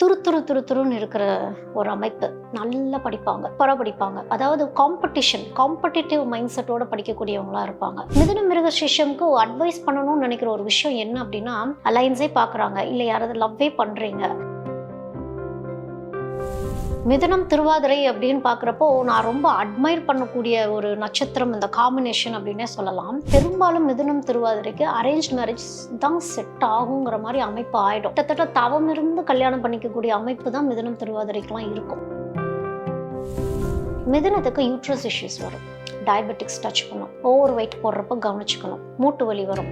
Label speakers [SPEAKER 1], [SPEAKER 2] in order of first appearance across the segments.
[SPEAKER 1] துரு துரு துரு துருன்னு இருக்கிற ஒரு அமைப்பு. நல்லா படிப்பாங்க பர படிப்பாங்க. அதாவது காம்படிஷன் காம்படிட்டிவ் மைண்ட் செட்டோட படிக்கக்கூடியவங்களா இருப்பாங்க. மிதுன மிருக சிஷ்யம்க்கு அட்வைஸ் பண்ணணும்னு நினைக்கிற ஒரு விஷயம் என்ன அப்படின்னா அலைன்ஸே பார்க்குறாங்க இல்லை யாராவது லவ்வே பண்ணுறீங்க மிதுனம் திருவாதிரை அப்படின்னு பார்க்குறப்போ நான் ரொம்ப அட்மைர் பண்ணக்கூடிய ஒரு நட்சத்திரம் இந்த காம்பினேஷன் அப்படின்னே சொல்லலாம். பெரும்பாலும் மிதுனம் திருவாதிரைக்கு அரேஞ்ச் மேரேஜ் தான் செட் ஆகுங்கிற மாதிரி அமைப்பு ஆயிடும். கிட்டத்தட்ட தவம் இருந்து கல்யாணம் பண்ணிக்கக்கூடிய அமைப்பு தான் மிதுனம் திருவாதிரைக்கெலாம் இருக்கும். மிதுனத்துக்கு யூட்ரஸ் இஷ்யூஸ் வரும். டயபெட்டிக்ஸ் டச் பண்ணும். ஓவர் வெயிட் போடுறப்ப கவனிச்சுக்கணும். மூட்டு வலி வரும்.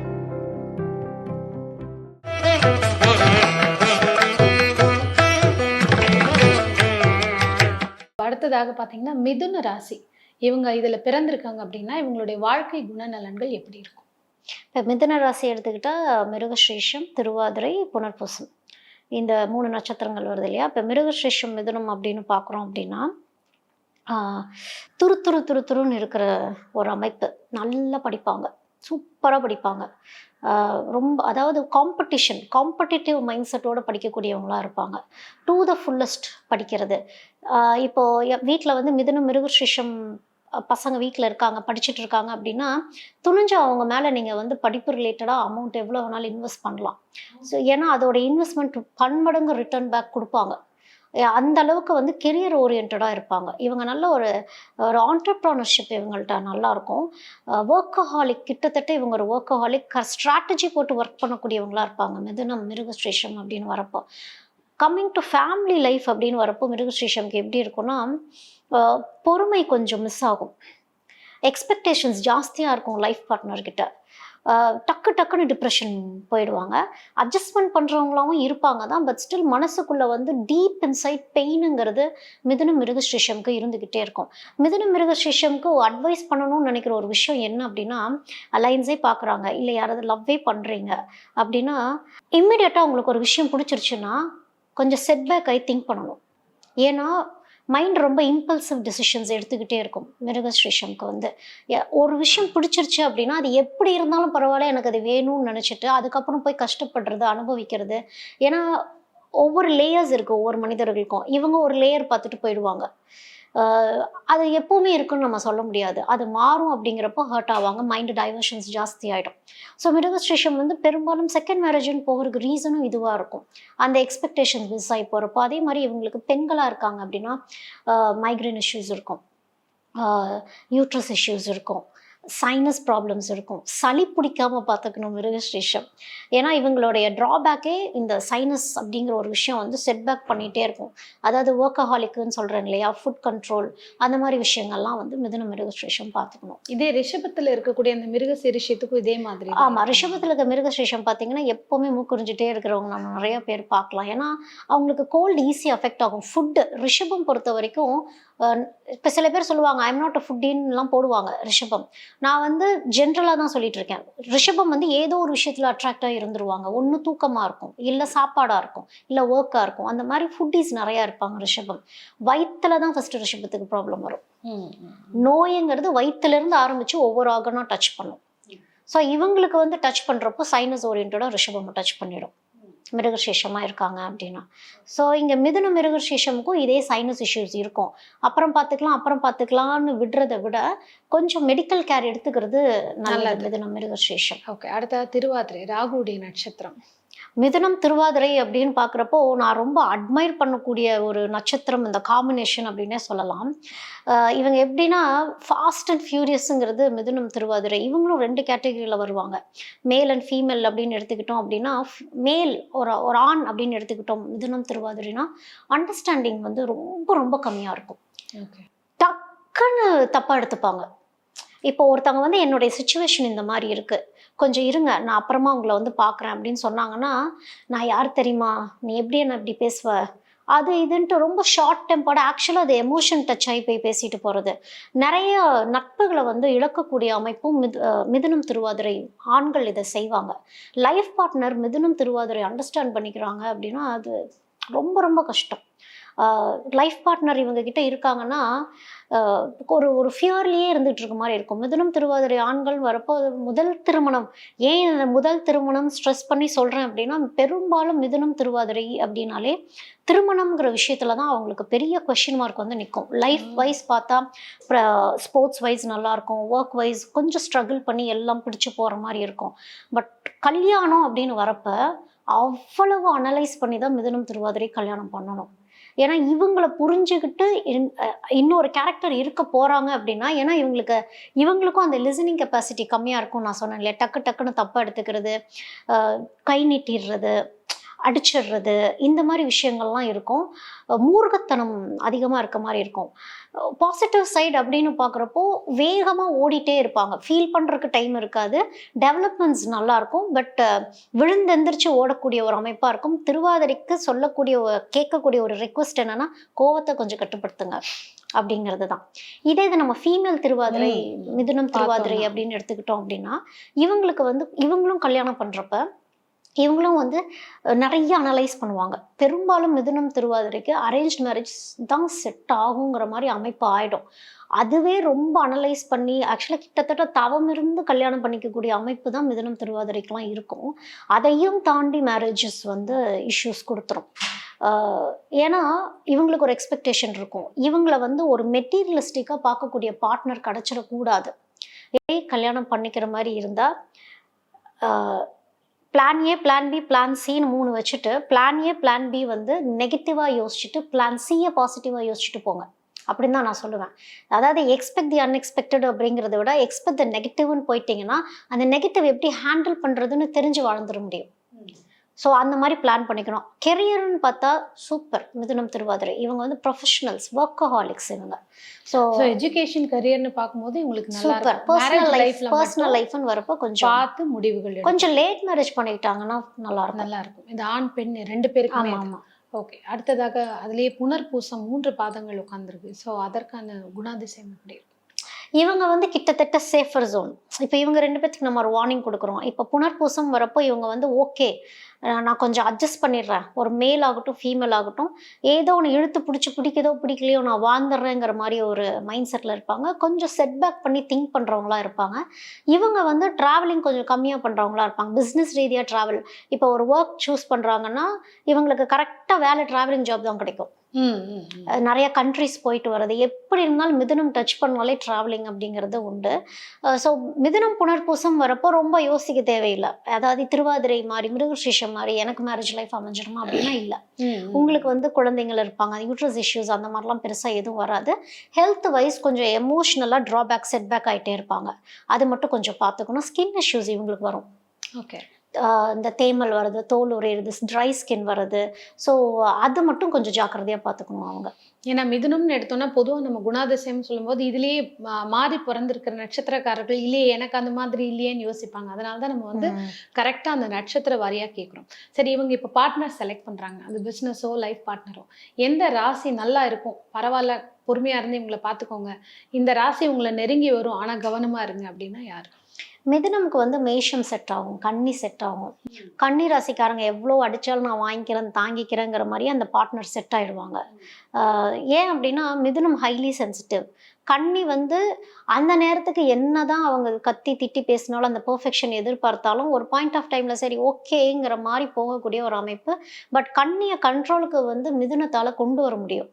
[SPEAKER 2] அடுத்ததாக பார்த்தீங்கன்னா மிதுன ராசி. இவங்க இதில் பிறந்திருக்காங்க அப்படின்னா இவங்களுடைய வாழ்க்கை குணநலன்கள் எப்படி இருக்கும்?
[SPEAKER 1] இப்போ மிதுன ராசி எடுத்துக்கிட்டால் மிருகஸ்ரீஷம் திருவாதிரை புனர்பூசம். இந்த மூணு நட்சத்திரங்கள் வருது இல்லையா? இப்போ மிருகஸ்ரீஷம் மிதுனம் அப்படின்னு பார்க்குறோம் அப்படின்னா ஆஹ், துரு துரு துரு துருன்னு இருக்கிற ஒரு அமைப்பு. நல்லா படிப்பாங்க. சூப்பராக படிப்பாங்க. ரொம்ப அதாவது காம்படிஷன் காம்படிட்டிவ் மைண்ட் செட்டோட படிக்கக்கூடியவங்களா இருப்பாங்க. டு த ஃபுல்லஸ்ட் படிக்கிறது. ஆஹ், இப்போ வீட்டில் வந்து மிதுனம் மிருகஸ்ரீஷம் பசங்க வீட்டில் இருக்காங்க படிச்சுட்டு இருக்காங்க அப்படின்னா துணிஞ்சு அவங்க மேலே நீங்கள் வந்து படிப்பு ரிலேட்டடாக அமௌண்ட் எவ்வளோ வேணாலும் இன்வெஸ்ட் பண்ணலாம். ஸோ ஏன்னா அதோட இன்வெஸ்ட்மெண்ட் பன்மடங்கு ரிட்டர்ன் பேக் கொடுப்பாங்க. அந்த அளவுக்கு வந்து கெரியர் ஓரியன்டாக இருப்பாங்க. இவங்க நல்ல ஒரு ஒரு ஆண்டர்ப்ரானர்ஷிப் இவங்கள்ட்ட நல்லாயிருக்கும் ஒர்க்கஹாலிக் கிட்டத்தட்ட இவங்க ஒரு ஒர்க்கஹாலிக் ஸ்ட்ராட்டஜி போட்டு ஒர்க் பண்ணக்கூடியவங்களா இருப்பாங்க. மிதுனம் மிருகஸ்ரேஷம் அப்படின்னு வரப்போ. கம்மிங் டு ஃபேமிலி லைஃப் அப்படின்னு வரப்போ மிருகஸ்ரேஷம்க்கு எப்படி இருக்கும்னா பொறுமை கொஞ்சம் மிஸ் ஆகும். எக்ஸ்பெக்டேஷன்ஸ் ஜாஸ்தியாக இருக்கும் லைஃப் பார்ட்னர்கிட்ட டக்கு டக்குன்னு டிப்ரெஷன் போயிடுவாங்க. அட்ஜஸ்ட்மெண்ட் பண்ணுறவங்களாவும் இருப்பாங்க தான் பட் ஸ்டில் மனசுக்குள்ளே வந்து டீப் இன்சைட் பெயினுங்கிறது மிதுன மிருகஸ்ரீஷம்க்கு இருந்துக்கிட்டே இருக்கும். மிதுன மிருகஸ்ரீஷம்க்கு அட்வைஸ் பண்ணணும்னு நினைக்கிற ஒரு விஷயம் என்ன அப்படின்னா அலைன்ஸே பார்க்குறாங்க இல்லை யாராவது லவ்வே பண்ணுறீங்க அப்படின்னா இம்மிடியட்டாக உங்களுக்கு ஒரு விஷயம் பிடிச்சிருச்சுன்னா கொஞ்சம் செட்பேக் ஆகி திங்க் பண்ணணும். ஏன்னா மைண்ட் ரொம்ப இம்பல்சிவ் டெசிஷன்ஸ் எடுத்துக்கிட்டே இருக்கும். மிருகஸ்ரீஷம்க்கு வந்து. ஒரு விஷயம் பிடிச்சிருச்சு அப்படின்னா அது எப்படி இருந்தாலும் பரவாயில்ல எனக்கு அது வேணும்னு நினச்சிட்டு அதுக்கப்புறம் போய் கஷ்டப்படுறது அனுபவிக்கிறது. ஏன்னா ஒவ்வொரு லேயர்ஸ் இருக்குது ஒவ்வொரு மனிதர்களுக்கும். இவங்க ஒரு லேயர் பார்த்துட்டு போயிடுவாங்க. அது எப்பவுமே இருக்குன்னு நம்ம சொல்ல முடியாது. அது மாறும் அப்படிங்கிறப்போ ஹர்ட் ஆவாங்க. மைண்டு டைவர்ஷன்ஸ் ஜாஸ்தி ஆகிடும் ஸோ மிருகஸ்ரீஷம் வந்து பெரும்பாலும் செகண்ட் மேரேஜ்னு போகிறதுக்கு ரீசனும் இதுவாக இருக்கும். அந்த எக்ஸ்பெக்டேஷன்ஸ் மிஸ் ஆகி போகிறப்போ அதே மாதிரி இவங்களுக்கு பெண்களாக இருக்காங்க அப்படின்னா மைக்ரேன் இஷ்யூஸ் இருக்கும். யூட்ரஸ் இஷ்யூஸ் இருக்கும். சைனஸ் ப்ராப்ளம்ஸ் இருக்கும். சளி பிடிக்காம பார்த்துக்கணும் மிருகஸ்ரீஷம் ஏன்னா இவங்களுடைய ட்ராபேக்கே இந்த சைனஸ் அப்படிங்கிற ஒரு விஷயம் வந்து செட்பேக் பண்ணிகிட்டே இருக்கும். அதாவது ஒர்க்கஹாலிக்குன்னு சொல்கிறேன் இல்லையா? ஃபுட் கண்ட்ரோல் அந்த மாதிரி விஷயங்கள்லாம் வந்து மிதுன மிருகஸ்ரீஷம் பார்த்துக்கணும்.
[SPEAKER 2] இதே ரிஷபத்தில் இருக்கக்கூடிய அந்த மிருக சிரிஷத்துக்கும் இதே மாதிரி
[SPEAKER 1] ஆமாம் ரிஷபத்தில் இருக்க மிருகசேஷம் பார்த்தீங்கன்னா எப்போவுமே மூக்குறிஞ்சிட்டே இருக்கிறவங்க நம்ம நிறைய பேர் பார்க்கலாம். ஏன்னா அவங்களுக்கு கோல்டு ஈஸி அஃபெக்ட் ஆகும். ஃபுட்டு ரிஷபம் பொறுத்த வரைக்கும் இப்போ சில பேர் சொல்லுவாங்க ஐம் நாட் அ ஃபுட்டின்லாம் போடுவாங்க ரிஷபம். நான் வந்து ஜென்ரலாக தான் சொல்லிட்டு இருக்கேன் ரிஷபம் வந்து ஏதோ ஒரு விஷயத்தில் அட்ராக்டாக இருந்துருவாங்க. ஒன்று தூக்கமாக இருக்கும் இல்லை சாப்பாடாக இருக்கும் இல்லை ஒர்க்காக இருக்கும். அந்த மாதிரி ஃபுட்டீஸ் நிறையா இருப்பாங்க ரிஷபம். வயிற்றுல தான் ஃபஸ்ட்டு ரிஷபத்துக்கு ப்ராப்ளம் வரும். நோய்ங்கிறது வயிற்றுலேருந்து ஆரம்பித்து ஒவ்வொரு ஆர்கனாக டச் பண்ணும். ஸோ இவங்களுக்கு வந்து டச் பண்ணுறப்போ சைனஸ் ஓரியன்டாக ரிஷபம் டச் பண்ணிடும். மிருகசேஷமாக இருக்காங்க அப்படின்னா. ஸோ இங்கே மிதுன மிருகசேஷமுக்கும் இதே சைனஸ் இஷ்யூஸ் இருக்கும். அப்புறம் பார்த்துக்கலாம் அப்புறம் பார்த்துக்கலாம்னு விடுறதை விட கொஞ்சம் மெடிக்கல் கேர் எடுத்துக்கிறது நல்லது
[SPEAKER 2] நல்லது.
[SPEAKER 1] மிதுன மிருகசேஷம்.
[SPEAKER 2] ஓகே அடுத்த திருவாதிரை ராகுடைய நட்சத்திரம்.
[SPEAKER 1] மிதுனம் திருவாதிரை அப்படின்னு பார்க்குறப்போ நான் ரொம்ப அட்மைர் பண்ணக்கூடிய ஒரு நட்சத்திரம் இந்த காம்பினேஷன் அப்படின்னே சொல்லலாம். இவங்க எப்படின்னா ஃபாஸ்ட் அண்ட் ஃபியூரியஸுங்கிறது மிதுனம் திருவாதிரை. இவங்களும் ரெண்டு கேட்டகரியில் வருவாங்க. மேல் அண்ட் ஃபீமேல் அப்படின்னு எடுத்துக்கிட்டோம் அப்படின்னா மேல் ஒரு ஒரு ஆண் அப்படின்னு எடுத்துக்கிட்டோம் மிதுனம் திருவாதிரைனா அண்டர்ஸ்டாண்டிங் வந்து ரொம்ப ரொம்ப கம்மியாக இருக்கும். டக்குன்னு தப்பாக எடுத்துப்பாங்க. இப்போ ஒருத்தவங்க வந்து என்னுடைய சுச்சுவேஷன் இந்த மாதிரி இருக்குது கொஞ்சம் இருங்க நான் அப்புறமா உங்களை வந்து பார்க்குறேன் அப்படின்னு சொன்னாங்கன்னா நான் யார் தெரியுமா? நீ எப்படி என்ன இப்படி பேசுவ? அது இதுன்ட்டு ரொம்ப ஷார்ட் டெம்போட ஆக்சுவலாக அது எமோஷன் டச் ஆகி போய் பேசிட்டு போகிறது நிறைய நட்புகளை வந்து இழக்கக்கூடிய அமைப்பும் மிது மிதுனம் திருவாதிரை ஆண்கள் இதை செய்வாங்க. லைஃப் பார்ட்னர் மிதுனம் திருவாதிரை அண்டர்ஸ்டாண்ட் பண்ணிக்கிறாங்க அப்படின்னா அது ரொம்ப ரொம்ப கஷ்டம். லைஃப் பார்ட்னர் இவங்க கிட்ட இருக்காங்கன்னா ஒரு ஒரு ஃபியர்லேயே இருந்துட்டு இருக்க மாதிரி இருக்கும். மிதுனம் திருவாதிரை ஆண்கள் வரப்போ முதல் திருமணம். ஏன் இந்த முதல் திருமணம் ஸ்ட்ரெஸ் பண்ணி சொல்கிறேன் அப்படின்னா பெரும்பாலும் மிதுனம் திருவாதிரை அப்படின்னாலே திருமணம்ங்கிற விஷயத்துல தான் அவங்களுக்கு பெரிய கொஷின் மார்க் வந்து நிற்கும் லைஃப். வைஸ் பார்த்தா ஸ்போர்ட்ஸ் வைஸ் நல்லா இருக்கும். ஒர்க் வைஸ் கொஞ்சம் ஸ்ட்ரகிள் பண்ணி எல்லாம் பிடிச்சு போகிற மாதிரி இருக்கும். பட் கல்யாணம் அப்படின்னு வரப்ப அவ்வளவு அனலைஸ் பண்ணி தான் மிதுனம் திருவாதிரை கல்யாணம் பண்ணணும். ஏன்னா இவங்களை புரிஞ்சுக்கிட்டு இன்னொரு கேரக்டர் இருக்க போகிறாங்க அப்படின்னா ஏன்னா இவங்களுக்கு இவங்களுக்கும் அந்த லிசனிங் கெப்பாசிட்டி கம்மியாக இருக்கும் நான் சொன்னேன் இல்லையா டக்கு டக்குன்னு தப்பாக எடுத்துக்கிறது கை நீட்டிடுறது அடிச்சிடுறது இந்த மாதிரி விஷயங்கள்லாம் இருக்கும். அஹ் மூர்க்கத்தனம் அதிகமாக இருக்க மாதிரி இருக்கும். பாசிட்டிவ் சைடு அப்படின்னு பார்க்குறப்போ வேகமாக ஓடிட்டே இருப்பாங்க. ஃபீல் பண்ணுறதுக்கு டைம் இருக்காது. டெவலப்மெண்ட்ஸ் நல்லாயிருக்கும் பட் விழுந்தெந்திரிச்சு ஓடக்கூடிய ஒரு அமைப்பாக இருக்கும். திருவாதிரைக்கு சொல்லக்கூடிய கேட்கக்கூடிய ஒரு ரெக்வஸ்ட் என்னன்னா கோவத்தை கொஞ்சம் கட்டுப்படுத்துங்க அப்படிங்கிறது தான் இதே இது நம்ம ஃபீமேல் திருவாதிரை. மிதுனம் திருவாதிரை. அப்படின்னு எடுத்துக்கிட்டோம் அப்படின்னா இவங்களுக்கு வந்து இவங்களும் கல்யாணம் பண்ணுறப்ப இவங்களும் வந்து நிறைய அனலைஸ் பண்ணுவாங்க. பெரும்பாலும் மிதுனம் திருவாதிரைக்கு அரேஞ்ச் மேரேஜ் தான் செட் ஆகுங்கிற மாதிரி அமைப்பு ஆகிடும் அதுவே ரொம்ப அனலைஸ் பண்ணி ஆக்சுவலாக கிட்டத்தட்ட தவம் இருந்து கல்யாணம் பண்ணிக்கக்கூடிய அமைப்பு தான் மிதுனம் திருவாதிரைக்கெலாம் இருக்கும். அதையும் தாண்டி மேரேஜஸ் வந்து இஷ்யூஸ் கொடுத்துரும். ஏன்னா இவங்களுக்கு ஒரு எக்ஸ்பெக்டேஷன் இருக்கும். இவங்களை வந்து ஒரு மெட்டீரியலிஸ்டிக்காக பார்க்கக்கூடிய பார்ட்னர் கிடச்சிடக்கூடாது. ஏ கல்யாணம் பண்ணிக்கிற மாதிரி இருந்தால் plan A plan B plan சின்னு மூணு வச்சுட்டு பிளான் ஏ பிளான் பி வந்து நெகட்டிவாக யோசிச்சுட்டு பிளான் சியை பாசிட்டிவாக யோசிச்சுட்டு போங்க. அப்படின்னு தான் நான் சொல்லுவேன். அதாவது எக்ஸ்பெக்ட் தி அன்எக்ஸ்பெக்டட் அப்படிங்கிறத விட எக்ஸ்பெக்ட் த நெகட்டிவ்னு போயிட்டீங்கன்னா அந்த நெகட்டிவ் எப்படி ஹேண்டில் பண்ணுறதுன்னு தெரிஞ்சு வாழ்ந்துட முடியும். ஸோ அந்த மாதிரி பிளான் பண்ணிக்கணும். கெரியர்னு பார்த்தா சூப்பர் மிதுனம் திருவாதிரை. இவங்க வந்து ப்ரொஃபஷனல்ஸ் ஒர்க்கஹாலிக்ஸ் இவங்க. ஸோ
[SPEAKER 2] எஜுகேஷன் கரியர்னு பார்க்கும்போது நல்லா
[SPEAKER 1] சூப்பர் பர்சனல் லைஃப் பர்சனல் லைஃப்னு வரப்போ கொஞ்சம்
[SPEAKER 2] பார்த்து முடிவுகள்.
[SPEAKER 1] கொஞ்சம் லேட் மேரேஜ் பண்ணிக்கிட்டாங்கன்னா நல்லா இருக்கும்.
[SPEAKER 2] நல்லா இருக்கும். இந்த ஆண் பெண் ரெண்டு பேருக்குமே
[SPEAKER 1] ஆமா ஆமா.
[SPEAKER 2] ஓகே அடுத்ததாக அதுலயே புனர்பூசம் மூன்று பாதங்கள் உட்கார்ந்துருக்கு. ஸோ அதற்கான குணாதிசயம் எப்படி இருக்கும்
[SPEAKER 1] இவங்க வந்து கிட்டத்தட்ட சேஃபர் ஜோன் இப்போ இவங்க ரெண்டு பேத்துக்கு நம்ம ஒரு வார்னிங் கொடுக்குறோம். இப்போ புனர்பூசம் வரப்போ இவங்க வந்து ஓகே நான் கொஞ்சம் அட்ஜஸ்ட் பண்ணிடுறேன். ஒரு மேல் ஆகட்டும் ஃபீமேல் ஆகட்டும். ஏதோ ஒன்று இழுத்து பிடிச்சி பிடிக்குதோ பிடிக்கலையோ நான் வாழ்ந்துடுறேங்கிற மாதிரி ஒரு மைண்ட் செட்டில் இருப்பாங்க. கொஞ்சம் செட்பேக் பண்ணி திங்க் பண்ணுறவங்களா இருப்பாங்க. இவங்க வந்து ட்ராவலிங் கொஞ்சம் கம்மியாக பண்ணுறவங்களா இருப்பாங்க. பிஸ்னஸ் ரீதியாக ட்ராவல் இப்போ ஒரு ஒர்க் சூஸ் பண்ணுறாங்கன்னா இவங்களுக்கு கரெக்டாக வேலை ட்ராவலிங் ஜாப் தான் கிடைக்கும். நிறைய கண்ட்ரிஸ் போயிட்டு வர்றது எப்படி இருந்தாலும் மிதுனம் டச் பண்ணாலே ட்ராவலிங் அப்படிங்கிறது உண்டு. ஸோ மிதுனம் புனர்பூசம் வரப்போ ரொம்ப யோசிக்க தேவையில்லை. அதாவது திருவாதிரை மாதிரி மிருகசீஷம் மாதிரி எனக்கு மேரேஜ் லைஃப் அமைஞ்சிடுமா அப்படின்னா இல்லை. உங்களுக்கு வந்து குழந்தைங்கள் இருப்பாங்க. யூட்ரஸ் இஷ்யூஸ் அந்த மாதிரிலாம் பெருசாக எதுவும் வராது. ஹெல்த் வைஸ் கொஞ்சம் எமோஷ்னலாக ட்ராபேக் செட்பேக் ஆகிட்டே இருப்பாங்க. அது மட்டும் கொஞ்சம் பார்த்துக்கணும். ஸ்கின் இஷ்யூஸ் இவங்களுக்கு வரும்.
[SPEAKER 2] ஓகே
[SPEAKER 1] இந்த தேமல் வர்றது தோல் உரையிறது ட்ரை ஸ்கின் வர்றது. ஸோ அது மட்டும் கொஞ்சம் ஜாக்கிரதையாக பார்த்துக்கணும் அவங்க.
[SPEAKER 2] ஏன்னா மிதுனம்னு எடுத்தோம்னா பொதுவா நம்ம குணாதிசயம் சொல்லும்போது இதுலயே மாறி பிறந்திருக்கிற நட்சத்திரக்காரர்கள் இல்லையே எனக்கு அந்த மாதிரி இல்லையேன்னு யோசிப்பாங்க. அதனால தான் நம்ம வந்து கரெக்டாக அந்த நட்சத்திர வாரியாக கேட்குறோம் சரி இவங்க இப்போ பார்ட்னர் செலக்ட் பண்ணுறாங்க அது பிஸ்னஸோ லைஃப் பார்ட்னரோ எந்த ராசி நல்லா இருக்கும்? பரவாயில்ல பொறுமையாக இருந்து இவங்களை பார்த்துக்கோங்க இந்த ராசி உங்களை நெருங்கி வரும். ஆனால் கவனமாக இருங்க அப்படின்னா யார்?
[SPEAKER 1] மிதுனம்க்கு வந்து மேஷம் செட் ஆகும் கன்னி செட் ஆகும். கன்னி ராசிக்காரங்க எவ்வளோ அடித்தாலும் நான் வாங்கிக்கிறேன் தாங்கிக்கிறேங்கிற மாதிரி அந்த பார்ட்னர் செட் ஆயிடுவாங்க. ஆஹ் ஏன் அப்படின்னா மிதுனம் ஹைலி சென்சிட்டிவ் கண்ணி வந்து அந்த நேரத்துக்கு என்னதான் அவங்க கத்தி திட்டி பேசினாலும் அந்த பெர்ஃபெக்ஷன் எதிர்பார்த்தாலும் ஒரு பாயிண்ட் ஆஃப் டைமில் சரி ஓகேங்கிற மாதிரி போகக்கூடிய ஒரு அமைப்பு. பட் கண்ணியை கண்ட்ரோலுக்கு வந்து மிதுனத்தால் கொண்டு வர முடியும்.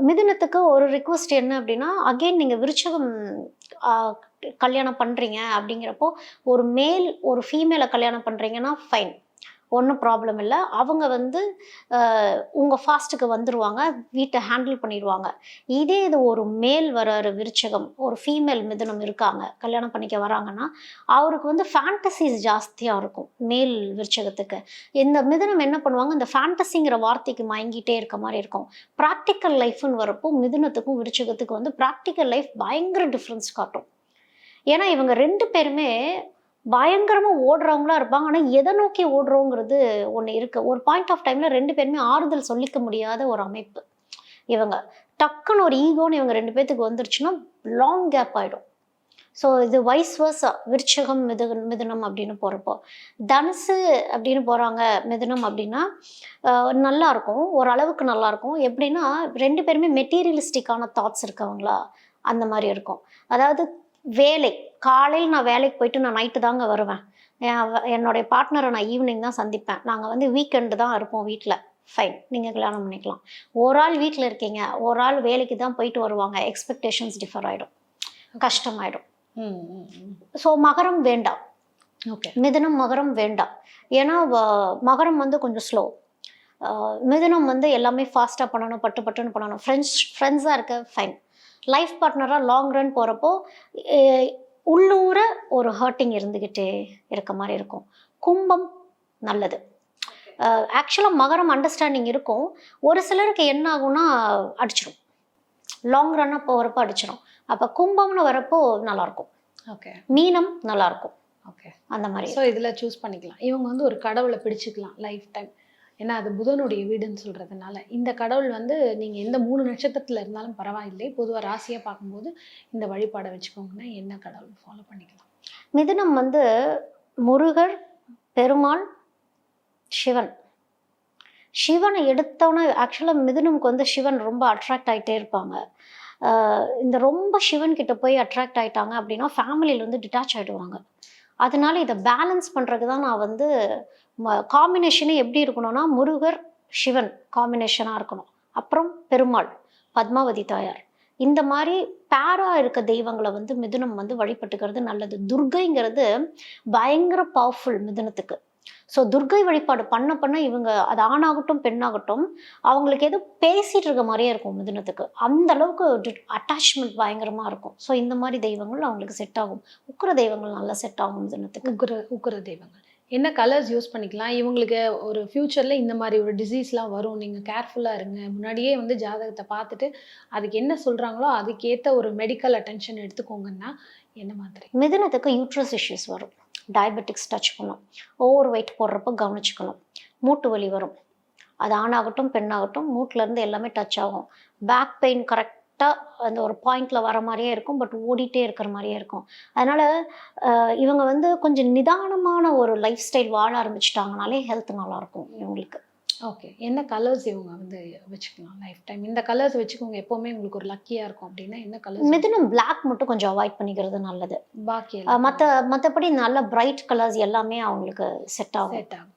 [SPEAKER 1] மிதுனத்துக்கு ஒரு ரிக்வஸ்ட் என்ன அப்படின்னா அகெயின் நீங்கள் விருச்சகம் கல்யாணம் பண்ணுறீங்க அப்படிங்கிறப்போ ஒரு மேல் ஒரு ஃபீமேலை கல்யாணம் பண்ணுறீங்கன்னா ஃபைன் ஒன்றும் ப்ராப்ளம் இல்லை. அவங்க வந்து உங்கள் ஃபாஸ்ட்டுக்கு வந்துடுவாங்க வீட்டை ஹேண்டில் பண்ணிடுவாங்க. இதே இது ஒரு மேல் வர்ற விருச்சகம் ஒரு ஃபீமேல் மிதுனம் இருக்காங்க கல்யாணம் பண்ணிக்க வராங்கன்னா அவருக்கு வந்து ஃபேண்டசிஸ் ஜாஸ்தியாக இருக்கும் மேல் விருச்சகத்துக்கு. இந்த மிதனம் என்ன பண்ணுவாங்க இந்த ஃபேண்டசிங்கிற வார்த்தைக்கு மயங்கிட்டே இருக்க மாதிரி இருக்கும். ப்ராக்டிக்கல் லைஃப்னு வரப்போ மிதுனத்துக்கும் விருச்சகத்துக்கும் வந்து ப்ராக்டிக்கல் லைஃப் பயங்கர டிஃப்ரென்ஸ் காட்டும். ஏன்னா இவங்க ரெண்டு பேருமே பயங்கரமாக ஓடுறவங்களா இருப்பாங்க. ஆனால் எதை நோக்கி ஓடுறோங்கிறது ஒன்று இருக்குது ஒரு பாயிண்ட் ஆஃப் டைமில் ரெண்டு பேருமே ஆறுதல் சொல்லிக்க முடியாத ஒரு அமைப்பு. இவங்க டக்குன்னு ஒரு ஈகோன்னு இவங்க ரெண்டு பேர்த்துக்கு வந்துருச்சுன்னா லாங் கேப் ஆகிடும் ஸோ இது வைஸ் வர்ஸா விருச்சகம் மிது மிதுனம் அப்படின்னு போகிறப்போ தனுசு அப்படின்னு போகிறாங்க மிதுனம் அப்படின்னா நல்லாயிருக்கும் நல்லா இருக்கும். ஓரளவுக்கு நல்லா இருக்கும். எப்படின்னா ரெண்டு பேருமே மெட்டீரியலிஸ்டிக்கான தாட்ஸ் இருக்கவங்களா? அந்த மாதிரி இருக்கும். அதாவது வேலை. காலையில் நான் வேலைக்கு போயிட்டு நான் நைட்டு தாங்க வருவேன். என்னுடைய பார்ட்னரை நான் ஈவினிங் தான் சந்திப்பேன். நாங்கள் வந்து வீக்கெண்டு தான் இருப்போம் வீட்டில் ஃபைன் நீங்கள் கல்யாணம் பண்ணிக்கலாம். ஒரு ஆள் வீட்டில் இருக்கீங்க. ஒரு ஆள் வேலைக்கு தான் போயிட்டு வருவாங்க. எக்ஸ்பெக்டேஷன்ஸ் டிஃபர் ஆகிடும் கஷ்டமாயிடும். ஸோ மகரம் வேண்டாம்.
[SPEAKER 2] ஓகே
[SPEAKER 1] மிதுனம் மகரம் வேண்டாம். ஏன்னா மகரம் வந்து கொஞ்சம் ஸ்லோ மிதுனம் வந்து எல்லாமே ஃபாஸ்ட்டாக பண்ணணும் பட்டு பட்டுன்னு பண்ணணும். ஃப்ரெண்ட்ஸ் ஃப்ரெண்ட்ஸாக இருக்க ஃபைன் லைஃப் பார்ட்னராக லாங் ரன் போகிறப்போ உள்ளூர ஒரு ஹர்ட்டிங் இருந்துக்கிட்டே இருக்க மாதிரி இருக்கும். கும்பம் நல்லது. ஆக்சுவலாக மகரம் அண்டர்ஸ்டாண்டிங் இருக்கும். ஒரு சிலருக்கு என்ன ஆகும்னா அடிச்சிடும் லாங் ரன்னாக போகிறப்போ அடிச்சிடும் அப்போ கும்பம்னு வரப்போ நல்லாயிருக்கும்
[SPEAKER 2] ஓகே
[SPEAKER 1] மீனம் நல்லாயிருக்கும்
[SPEAKER 2] ஓகே
[SPEAKER 1] அந்த மாதிரி
[SPEAKER 2] ஸோ இதில் சூஸ் பண்ணிக்கலாம். இவங்க வந்து ஒரு கடவுளை பிடிச்சிக்கலாம் லைஃப் டைம் ஏன்னா அது புதனுடைய வீடுன்னு சொல்கிறதுனால இந்த கடவுள் வந்து நீங்கள் எந்த மூணு நட்சத்திரத்தில் இருந்தாலும் பரவாயில்லை. பொதுவாக ராசியாக பார்க்கும்போது இந்த வழிபாடை வச்சுக்கோங்கன்னா என்ன கடவுள் ஃபாலோ பண்ணிக்கலாம்.
[SPEAKER 1] மிதுனம் வந்து முருகர் பெருமாள் சிவன். சிவனை எடுத்தோன்னே ஆக்சுவலாக மிதுனமுக்கு வந்து சிவன் ரொம்ப அட்ராக்ட் ஆகிட்டே இருப்பாங்க. இந்த ரொம்ப சிவன் கிட்ட போய் அட்ராக்ட் ஆயிட்டாங்க அப்படின்னா ஃபேமிலியிலேருந்து டிட்டாச் ஆகிடுவாங்க அதனால இதை பேலன்ஸ் பண்ணுறதுக்கு தான் நான் வந்து காம்பினேஷனே எப்படி இருக்கணும்னா முருகர் சிவன் காம்பினேஷனாக இருக்கணும். அப்புறம் பெருமாள் பத்மாவதி தாயார். இந்த மாதிரி பேரா இருக்க தெய்வங்களை வந்து மிதுனம் வந்து வழிபட்டுக்கிறது நல்லது. துர்கைங்கிறது பயங்கர பவர்ஃபுல் மிதுனத்துக்கு. ஸோ துர்கை வழிபாடு பண்ண பண்ண இவங்க அது ஆணாகட்டும் பெண்ணாகட்டும் அவங்களுக்கு ஏதோ பேசிட்டு இருக்க மாதிரியே இருக்கும் மிதுனத்துக்கு. அந்த அளவுக்கு அட்டாச்மெண்ட் பயங்கரமாக இருக்கும். ஸோ இந்த மாதிரி தெய்வங்கள் அவங்களுக்கு செட் ஆகும். உக்கிர தெய்வங்கள் நல்லா செட் ஆகும் மிதுனத்துக்கு.
[SPEAKER 2] உக்குர உக்குர தெய்வங்கள். என்ன கலர்ஸ் யூஸ் பண்ணிக்கலாம்? இவங்களுக்கு ஒரு ஃப்யூச்சரில் இந்த மாதிரி ஒரு டிசீஸ்லாம் வரும். நீங்கள் கேர்ஃபுல்லாக இருங்க. முன்னாடியே வந்து ஜாதகத்தை பார்த்துட்டு அதுக்கு என்ன சொல்கிறாங்களோ அதுக்கேற்ற ஒரு மெடிக்கல் அட்டென்ஷன் எடுத்துக்கோங்கன்னா என்ன மாதிரி?
[SPEAKER 1] மிதுனத்துக்கு யூட்ரஸ் இஷ்யூஸ் வரும். டயபெட்டிக்ஸ் டச் பண்ணும். ஓவர் வெயிட் போடுறப்போ கவனிச்சுக்கணும். மூட்டு வலி வரும். அது ஆணாகட்டும் பெண்ணாகட்டும் மூட்டிலேருந்து எல்லாமே டச் ஆகும். பேக் பெயின் கரெக்டாக அந்த ஒரு பாயிண்டில் வர மாதிரியே இருக்கும் பட் ஓடிட்டே இருக்கிற மாதிரியே இருக்கும். அதனால் இவங்க வந்து கொஞ்சம் நிதானமான ஒரு லைஃப் ஸ்டைல் வாழ ஆரம்பிச்சிட்டாங்கனாலே ஹெல்த் நல்லாயிருக்கும் இவங்களுக்கு.
[SPEAKER 2] ஓகே என்ன கலர்ஸ் இவங்க வந்து வச்சுக்கலாம்? லைஃப் டைம் இந்த கலர்ஸ் வச்சுக்கோங்க. எப்போவுமே உங்களுக்கு ஒரு லக்கியாக இருக்கும் அப்படின்னா என்ன கலர்ஸ்
[SPEAKER 1] மிதுனம் Black மட்டும் கொஞ்சம் அவாய்ட் பண்ணிக்கிறது நல்லது.
[SPEAKER 2] பாக்கி
[SPEAKER 1] மற்ற மற்றபடி நல்ல பிரைட் கலர்ஸ் எல்லாமே அவங்களுக்கு செட் ஆகும்.
[SPEAKER 2] செட் ஆகும்.